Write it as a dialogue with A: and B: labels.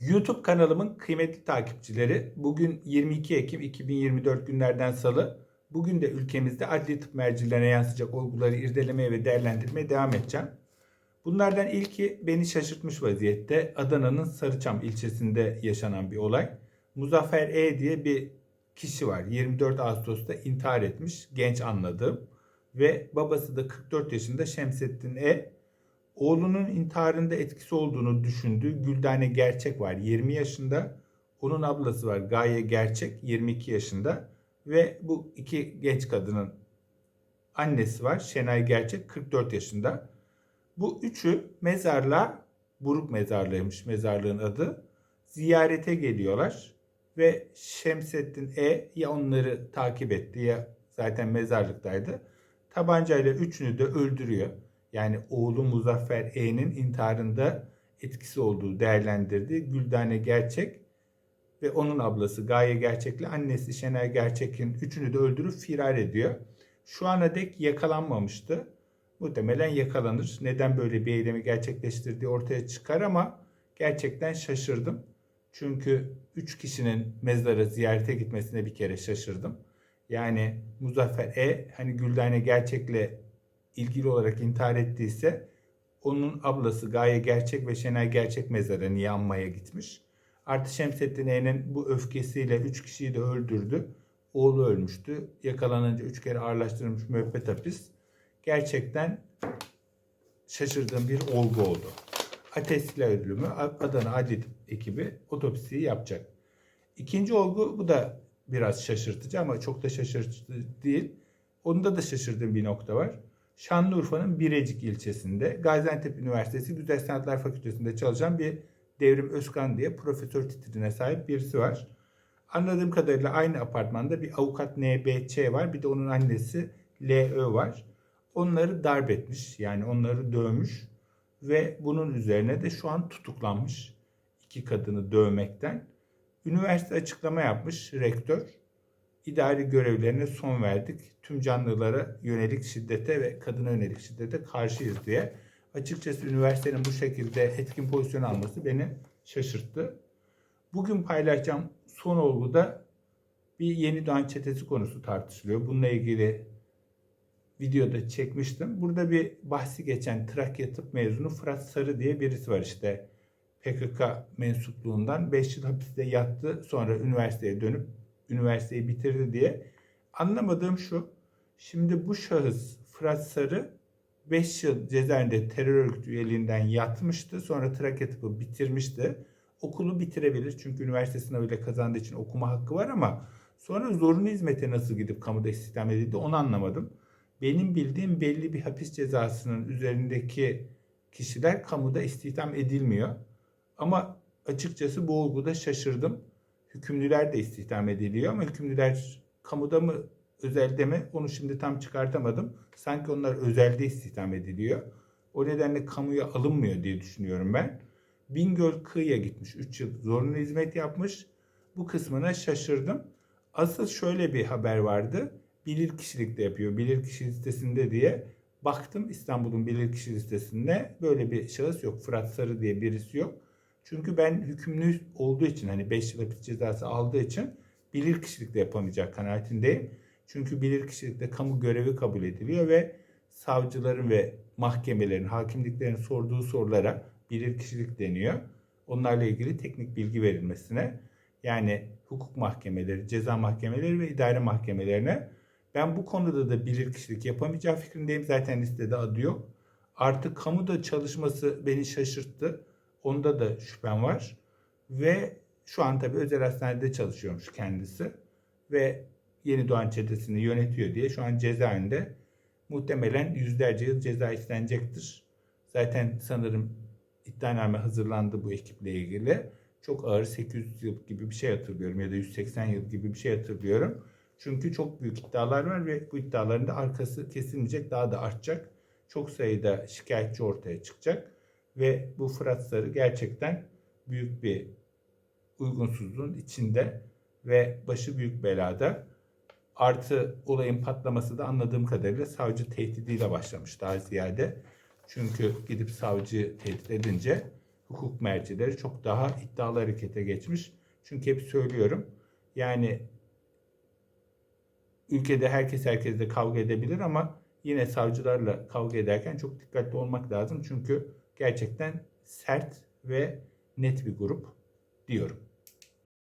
A: YouTube kanalımın kıymetli takipçileri bugün 22 Ekim 2024 günlerden salı. Bugün de ülkemizde adli tıp mercilerine yansıyacak olguları irdelemeye ve değerlendirmeye devam edeceğim. Bunlardan ilki beni şaşırtmış vaziyette Adana'nın Sarıçam ilçesinde yaşanan bir olay. Muzaffer E diye bir kişi var. 24 Ağustos'ta intihar etmiş genç anladığım ve babası da 44 yaşında Şemsettin E. Oğlunun intiharında etkisi olduğunu düşündüğü Güldane Gerçek var 20 yaşında. Onun ablası var Gaye Gerçek 22 yaşında. Ve bu iki genç kadının annesi var Şenay Gerçek 44 yaşında. Bu üçü mezarlığa, Buruk Mezarlığıymış mezarlığın adı. Ziyarete geliyorlar ve Şemsettin E ya onları takip etti ya zaten mezarlıktaydı. Tabancayla üçünü de öldürüyor. Yani oğlu Muzaffer E'nin intiharında etkisi olduğu değerlendirdi. Güldane Gerçek ve onun ablası Gaye Gerçek'le annesi Şenay Gerçek'in üçünü de öldürüp firar ediyor. Şu ana dek yakalanmamıştı. Muhtemelen yakalanır. Neden böyle bir eylemi gerçekleştirdiği ortaya çıkar ama gerçekten şaşırdım. Çünkü üç kişinin mezara ziyarete gitmesine bir kere şaşırdım. Yani Muzaffer E hani Güldane Gerçek'le ilgili olarak intihar ettiyse onun ablası Gaye Gerçek ve Şenay Gerçek mezarını yanmaya gitmiş. Artı Şemsettin E'nin bu öfkesiyle üç kişiyi de öldürdü. Oğlu ölmüştü. Yakalanınca üç kere ağırlaştırılmış müebbet hapis. Gerçekten şaşırdığım bir olgu oldu. Ateşle ölümü Adana Adli ekibi otopsiyi yapacak. İkinci olgu bu da biraz şaşırtıcı ama çok da şaşırtıcı değil. Onda da şaşırdığım bir nokta var. Şanlıurfa'nın Birecik ilçesinde Gaziantep Üniversitesi Güzel Sanatlar Fakültesi'nde çalışan bir Devrim Özkan diye profesör titrine sahip birisi var. Anladığım kadarıyla aynı apartmanda bir avukat NBC var. Bir de onun annesi LÖ var. Onları darp etmiş. Yani onları dövmüş. Ve bunun üzerine de şu an tutuklanmış. iki kadını dövmekten. Üniversite açıklama yapmış rektör. İdari görevlerine son verdik. Tüm canlılara yönelik şiddete ve kadına yönelik şiddete karşıyız diye. Açıkçası üniversitenin bu şekilde etkin pozisyon alması beni şaşırttı. Bugün paylaşacağım son olguda bir yeni doğan çetesi konusu tartışılıyor. Bununla ilgili videoda çekmiştim. Burada bir bahsi geçen Trakya tıp mezunu Fırat Sarı diye birisi var işte. PKK mensupluğundan 5 yıl hapiste yattı. Sonra üniversiteye dönüp üniversiteyi bitirdi diye. Anlamadığım şu. Şimdi bu şahıs Fırat Sarı 5 yıl cezaevinde terör örgütü üyeliğinden yatmıştı. Sonra Trakya tıpı bitirmişti. Okulu bitirebilir çünkü üniversite sınavıyla kazandığı için okuma hakkı var ama sonra zorunlu hizmete nasıl gidip kamuda istihdam edildi onu anlamadım. Benim bildiğim belli bir hapis cezasının üzerindeki kişiler kamuda istihdam edilmiyor. Ama açıkçası bu olguda şaşırdım. Hükümlüler de istihdam ediliyor ama hükümlüler kamuda mı özelde mi onu şimdi tam çıkartamadım. Sanki onlar özelde istihdam ediliyor. O nedenle kamuya alınmıyor diye düşünüyorum ben. Bingöl Kıyı'ya gitmiş. 3 yıl zorunlu hizmet yapmış. Bu kısmına şaşırdım. Asıl şöyle bir haber vardı. Bilir kişilikte yapıyor. Bilir kişi listesinde diye. Baktım İstanbul'un bilir kişi listesinde böyle bir şahıs yok. Fırat Sarı diye birisi yok. Çünkü ben hükümlü olduğu için hani 5 yıl hapis cezası aldığı için bilir kişilikte yapamayacak kanaatindeyim. Çünkü bilir kişilikte kamu görevi kabul ediliyor ve savcıların ve mahkemelerin, hakimliklerin sorduğu sorulara bilir kişilik deniyor. Onlarla ilgili teknik bilgi verilmesine yani hukuk mahkemeleri, ceza mahkemeleri ve idare mahkemelerine ben bu konuda da bilir kişilik yapamayacağı fikrindeyim. Zaten listede adı yok. Artık kamuda çalışması beni şaşırttı. Onda da şüphem var. Ve şu an tabii özel hastanede çalışıyormuş kendisi. Ve Yeni Doğan çetesini yönetiyor diye şu an cezaevinde muhtemelen yüzlerce yıl ceza istenecektir. Zaten sanırım iddianame hazırlandı bu ekiple ilgili. Çok ağır 800 yıl gibi bir şey hatırlıyorum ya da 180 yıl gibi bir şey hatırlıyorum. Çünkü çok büyük iddialar var ve bu iddiaların da arkası kesilmeyecek, daha da artacak. Çok sayıda şikayetçi ortaya çıkacak ve bu Fırat Sarı gerçekten büyük bir uygunsuzluğun içinde ve başı büyük belada. Artı olayın patlaması da anladığım kadarıyla savcı tehdidiyle başlamış daha ziyade. Çünkü gidip savcı tehdit edince hukuk mercileri çok daha iddialı harekete geçmiş. Çünkü hep söylüyorum yani ülkede herkes herkesle kavga edebilir ama yine savcılarla kavga ederken çok dikkatli olmak lazım. Çünkü gerçekten sert ve net bir grup diyorum.